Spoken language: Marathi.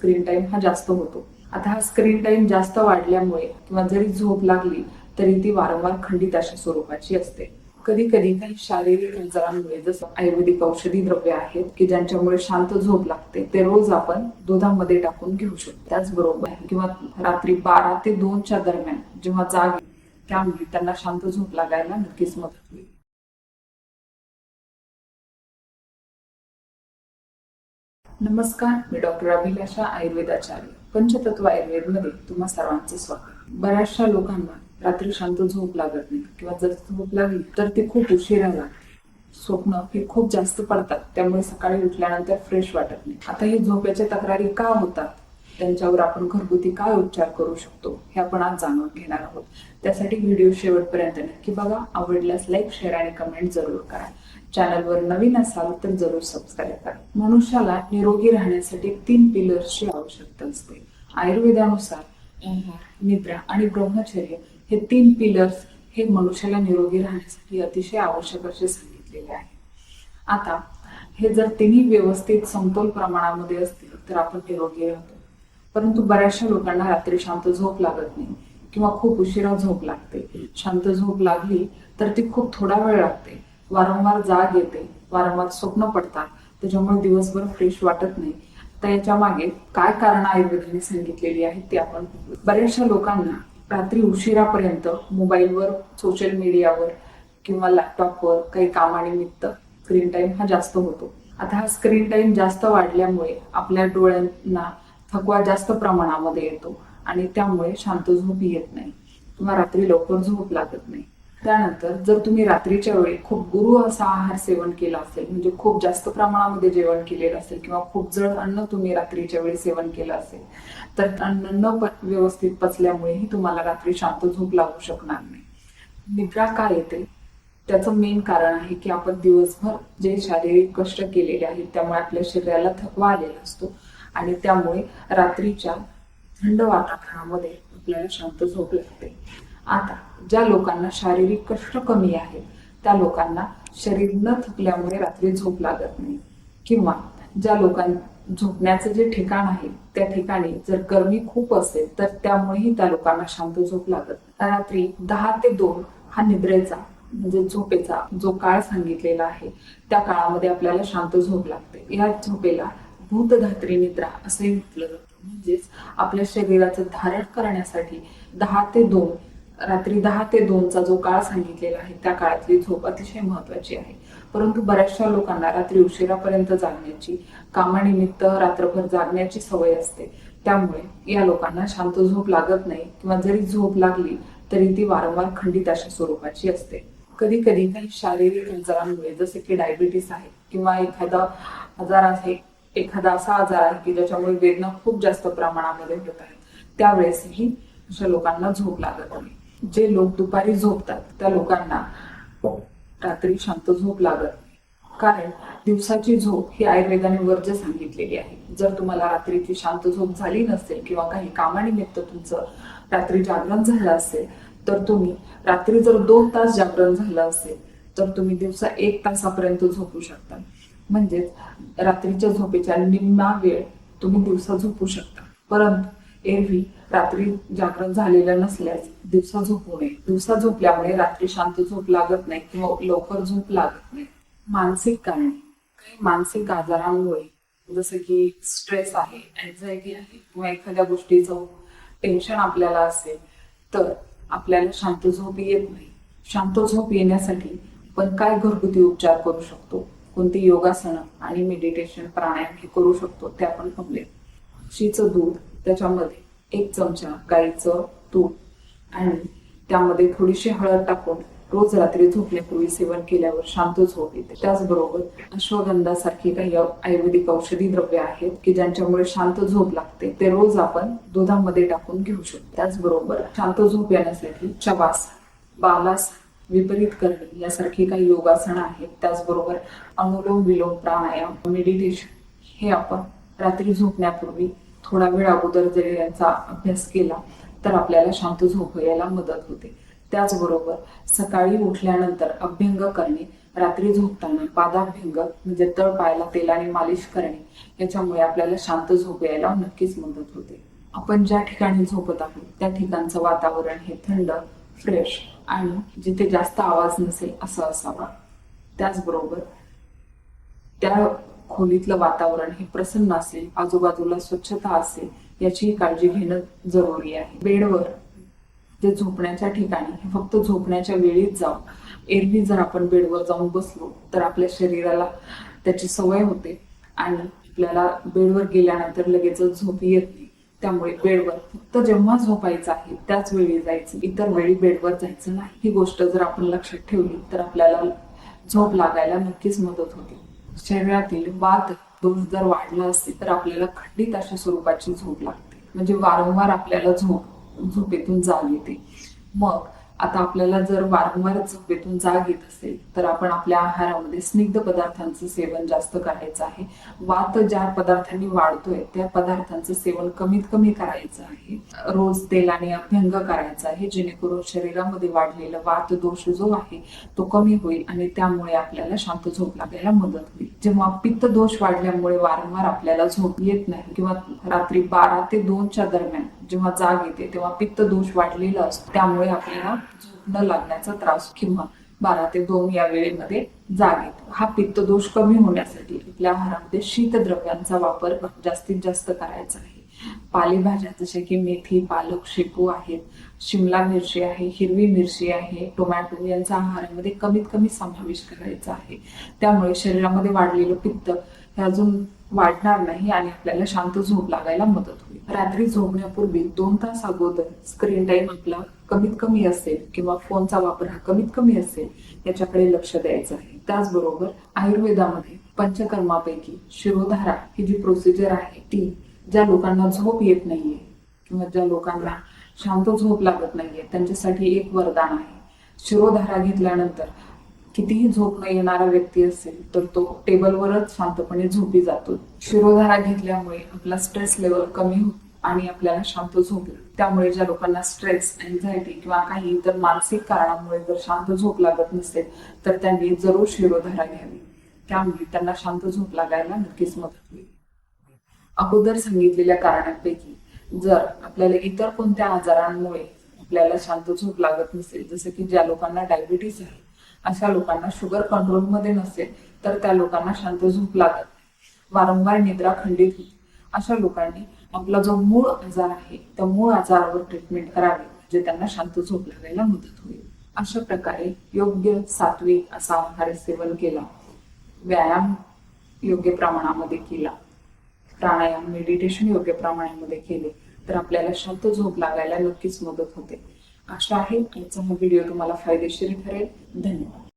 स्क्रीन टाइम हा जास्त होतो. आता हा स्क्रीन टाइम जास्त वाढल्यामुळे किंवा जरी झोप लागली तरी ती वारंवार खंडित अशा स्वरूपाची असते. कधी कधी काही शारीरिक आजारांमुळे जसं आयुर्वेदिक औषधी द्रव्य आहेत की ज्यांच्यामुळे शांत झोप लागते ते रोज आपण दुधामध्ये टाकून घेऊ शकतो. त्याचबरोबर किंवा रात्री बारा ते दोनच्या दरम्यान जेव्हा जाग त्यामुळे त्यांना शांत झोप लागायला नक्कीच मदत होईल. नमस्कार मी डॉक्टर अभिलाषा आयुर्वेदाचार्य पंचतत्व आयुर्वेदमध्ये तुम्हा सर्वांचे स्वागत. बऱ्याचशा लोकांना रात्री शांत झोप लागत नाही किंवा जर झोप लागली तर ती खूप उशिरा लागते. स्वप्न हे खूप जास्त पडतात त्यामुळे सकाळी उठल्यानंतर फ्रेश वाटत नाही. आता हे झोपेच्या तक्रारी का होतात? त्यांच्यावर आपण घरगुती काय उपचार करू शकतो हे आपण आज जाणून घेणार आहोत. त्यासाठी व्हिडिओ शेवटपर्यंत नक्की बघा आवडल्यास लाईक शेअर आणि कमेंट जरूर करा. चॅनलवर नवीन असाल तर जरूर सबस्क्राईब करा. मनुष्याला निरोगी राहण्यासाठी तीन पिलर्सची आवश्यकता असते. आयुर्वेदानुसार निद्रा आणि ब्रह्मचर्य हे तीन पिलर्स हे मनुष्याला निरोगी राहण्यासाठी अतिशय आवश्यक असे सांगितलेले आहे. आता हे जर तिन्ही व्यवस्थित समतोल प्रमाणामध्ये असतील तर आपण निरोगी राहतो. परंतु बऱ्याचशा लोकांना रात्री शांत झोप लागत नाही किंवा खूप उशिरा झोप लागते. शांत झोप लागली तर ती खूप थोडा वेळ लागते. वारंवार जाग येते वारंवार स्वप्न पडतात. त्याच्यामुळे दिवसभर फ्रेश वाटत नाही. तर याच्या मागे काय कारण आयुर्वेदाने सांगितलेली आहेत ते आपण बऱ्याचशा लोकांना रात्री उशिरापर्यंत मोबाईलवर सोशल मीडियावर किंवा लॅपटॉपवर काही कामानिमित्त स्क्रीन टाईम हा जास्त होतो. आता हा स्क्रीन टाईम जास्त वाढल्यामुळे आपल्या डोळ्यांना थकवा जास्त प्रमाणामध्ये येतो आणि त्यामुळे शांत झोप येत नाही किंवा रात्री लवकर झोप लागत नाही. त्यानंतर जर तुम्ही रात्रीच्या वेळी खूप गुरु असा आहार सेवन केला असेल म्हणजे खूप जास्त प्रमाणामध्ये जेवण केलेलं असेल किंवा खूप जड अन्न तुम्ही रात्रीच्या वेळी सेवन केलं असेल तर अन्न न प- व्यवस्थित पचल्यामुळेही तुम्हाला रात्री शांत झोप लागू शकणार नाही. निद्रा का येते? त्याचं मेन कारण आहे की आपण दिवसभर जे शारीरिक कष्ट केलेले आहेत त्यामुळे आपल्या शरीराला थकवा आलेला असतो आणि त्यामुळे रात्रीच्या थंड वातावरणामध्ये आपल्याला शांत झोप लागते. आता ज्या लोकांना शारीरिक कष्ट कमी आहेत त्या लोकांना शरीर न थकल्यामुळे रात्री झोप लागत नाही. किंवा ज्या लोकांना झोपण्याचं जे ठिकाण आहे त्या ठिकाणी जर गरमी खूप असेल तर त्यामुळेही त्या लोकांना शांत झोप लागत रात्री दहा ते दोन हा निद्रेचा म्हणजे झोपेचा जो काळ सांगितलेला आहे त्या काळामध्ये आपल्याला शांत झोप लागते. या झोपेला भूतधात्री निद्रा असे म्हटलं जातं. म्हणजेच आपल्या शरीराचं धारण करण्यासाठी दहा ते दोन रात्री दहा ते दोनचा जो काळ सांगितलेला आहे त्या काळातली झोप अतिशय महत्वाची आहे. परंतु बऱ्याचशा लोकांना रात्री उशिरापर्यंत जागण्याची कामानिमित्त रात्रभर जागण्याची सवय असते. त्यामुळे या लोकांना शांत झोप लागत नाही किंवा जरी झोप लागली तरी ती वारंवार खंडित अशा स्वरूपाची असते. कधी कधी काही शारीरिक आजारांमुळे जसे की डायबिटीस आहे किंवा एखादा आजार आहे एखादा असा आजार आहे की ज्याच्यामुळे वेदना खूप जास्त प्रमाणामध्ये होत आहे त्यावेळेसही अशा लोकांना झोप लागत नाही. जे लोक दुपारी झोपतात त्या लोकांना रात्री शांत झोप लागत कारण दिवसाची झोप ही आयुर्वेदाने वर्ज सांगितलेली आहे. जर तुम्हाला रात्रीची शांत झोप झाली नसेल किंवा काही कामानिमित्त तुमचं रात्री जागरण झालं असेल तर तुम्ही रात्री जर दोन तास जागरण झालं असेल तर तुम्ही दिवसा एक तासापर्यंत झोपू शकता. म्हणजेच रात्रीच्या झोपेच्या निम्मा वेळ तुम्ही दिवसा झोपू शकता. परंतु एरवी रात्री जागरण झालेलं नसल्यास दिवसा झोपू नये दिवसा झोपल्यामुळे रात्री शांत झोप लागत नाही किंवा लवकर झोप लागत नाही. मानसिक कारणे काही मानसिक आजारांमुळे जसं की स्ट्रेस आहे अँझायटी आहे किंवा एखाद्या गोष्टीचं टेन्शन आपल्याला असेल तर आपल्याला शांत झोप येत नाही. शांत झोप येण्यासाठी आपण काय घरगुती उपचार करू शकतो? कोणती योगासनं आणि मेडिटेशन प्राणायाम हे करू शकतो? ते आपण कमले म्हशीचं दूध त्याच्यामध्ये एक चमचा गाईचं तूप आणि त्यामध्ये थोडीशी हळद टाकून रोज रात्री झोपण्यापूर्वी सेवन केल्यावर शांत झोप येते. त्याचबरोबर अश्वगंधासारखी काही आयुर्वेदिक औषधी द्रव्य आहेत की ज्यांच्यामुळे शांत झोप लागते ते रोज आपण दुधामध्ये टाकून घेऊ शकतो. त्याचबरोबर शांत झोप येण्यासाठी शवास बालास विपरीत करणे यासारखी काही योगासनं आहेत. त्याचबरोबर अनुलोम विलोम प्राणायाम मेडिटेशन हे आपण रात्री झोपण्यापूर्वी थोडा वेळ अगोदर जरी यांचा अभ्यास केला तर आपल्याला शांत झोप यायला मदत होते. त्याचबरोबर सकाळी उठल्यानंतर अभ्यंग करणे रात्री झोपताना पादाभ्यंग म्हणजे तळ पायाला तेलाने मालिश करणे याच्यामुळे आपल्याला शांत झोप यायला नक्कीच मदत होते. आपण ज्या ठिकाणी झोपत आहोत त्या ठिकाणचं वातावरण हे थंड फ्रेश आणि जिथे जास्त आवाज नसेल असं असावा. त्याचबरोबर त्या खोलीतलं वातावरण हे प्रसन्न असेल आजूबाजूला स्वच्छता असेल याची काळजी घेणं जरुरी आहे. बेडवर जे झोपण्याच्या ठिकाणी हे फक्त झोपण्याच्या वेळीच जाऊन एरवी जर आपण बेडवर जाऊन बसलो तर आपल्या शरीराला त्याची सवय होते आणि आपल्याला बेडवर गेल्यानंतर लगेच झोप येत नाही त्यामुळे बेडवर फक्त जेव्हा झोपायचं आहे त्याच वेळी जायचं. इतर वेळी बेडवर जायचं नाही. ही गोष्ट जर आपण लक्षात ठेवली तर आपल्याला झोप लागायला नक्कीच मदत होते. शरीरातील वाद दोष जर वाढला असेल तर आपल्याला खंडित अशा स्वरूपाची झोप लागते. म्हणजे वारंवार आपल्याला झोप झोपेतून जाग येते. मग आता आपल्याला जर वारंवार झोपेतून जाग येत असेल तर आपण आपल्या आहारामध्ये स्निग्ध पदार्थांचं सेवन जास्त करायचं आहे. वात ज्या पदार्थांनी वाढतोय त्या पदार्थांचं सेवन कमीत कमी करायचं आहे. रोज तेलाने अभ्यंग करायचा आहे जेणेकरून शरीरामध्ये वाढलेला वात दोष जो आहे तो कमी होईल आणि त्यामुळे आपल्याला शांत झोप लागायला मदत होईल. जेव्हा पित्त दोष वाढल्यामुळे वारंवार आपल्याला झोप येत नाही किंवा रात्री बारा ते दोनच्या दरम्यान जेव्हा जाग येते तेव्हा पित्त दोष वाढलेला असतो. त्यामुळे आपल्याला झोप न लागण्याचा त्रास किंवा बारा ते दोन या वेळेमध्ये जाग येतो. हा पित्त दोष कमी होण्यासाठी आपल्या आहारामध्ये शीतद्रव्यांचा वापर जास्तीत जास्त करायचा आहे. पालेभाज्या जसे की मेथी पालक शेपू आहेत. शिमला मिरची आहे हिरवी मिरची आहे. टोमॅटो यांचा आहारामध्ये कमीत कमी समावेश करायचा आहे. त्यामुळे शरीरामध्ये वाढलेलं पित्त हे अजून वाढणार नाही आणि आपल्याला शांत झोप लागायला मदत होईल. रात्री झोपण्यापूर्वी दोन तास अगोदर स्क्रीन टाइम आपला कमीत कमी असेल किंवा फोनचा वापर हा कमीत कमी असेल याच्याकडे लक्ष द्यायचं आहे. त्याचबरोबर आयुर्वेदामध्ये पंचकर्मापैकी शिरोधारा ही जी प्रोसिजर आहे ती ज्या लोकांना झोप येत नाहीये किंवा ज्या लोकांना शांत झोप लागत नाहीये त्यांच्यासाठी एक वरदान आहे. शिरोधारा घेतल्यानंतर कितीही झोप न येणारा व्यक्ती असेल तर तो टेबलवरच शांतपणे झोपी जातो. शिरोधारा घेतल्यामुळे आपला स्ट्रेस लेवल कमी होतो आणि आपल्याला शांत झोप त्यामुळे ज्या लोकांना स्ट्रेस अँझायटी किंवा काही इतर मानसिक कारणामुळे जर शांत झोप लागत नसेल तर त्यांनी जरूर शिरोधारा घ्यावी. त्यामुळे त्यांना शांत झोप लागायला नक्कीच मदत होईल. अगोदर सांगितलेल्या कारणांपैकी जर आपल्याला इतर कोणत्या आजारांमुळे आपल्याला शांत झोप लागत नसेल जसं की ज्या लोकांना डायबिटीस आहे अशा लोकांना शुगर कंट्रोलमध्ये नसेल तर त्या लोकांना शांत झोप लागत नाही वारंवार निद्रा खंडित होते. अशा लोकांनी आपला जो मूळ आजार आहे त्या मूळ आजारावर ट्रीटमेंट करावी म्हणजे त्यांना शांत झोप लागायला मदत होईल. अशा प्रकारे योग्य सात्विक असा आहार सेवन केला. व्यायाम योग्य प्रमाणामध्ये केला. प्राणायाम मेडिटेशन योग्य प्रमाणामध्ये केले तर आपल्याला शांत झोप लागायला नक्कीच मदत होते. आशा आहे. आजचा हा व्हिडिओ तुम्हाला फायदेशीर ठरेल. धन्यवाद.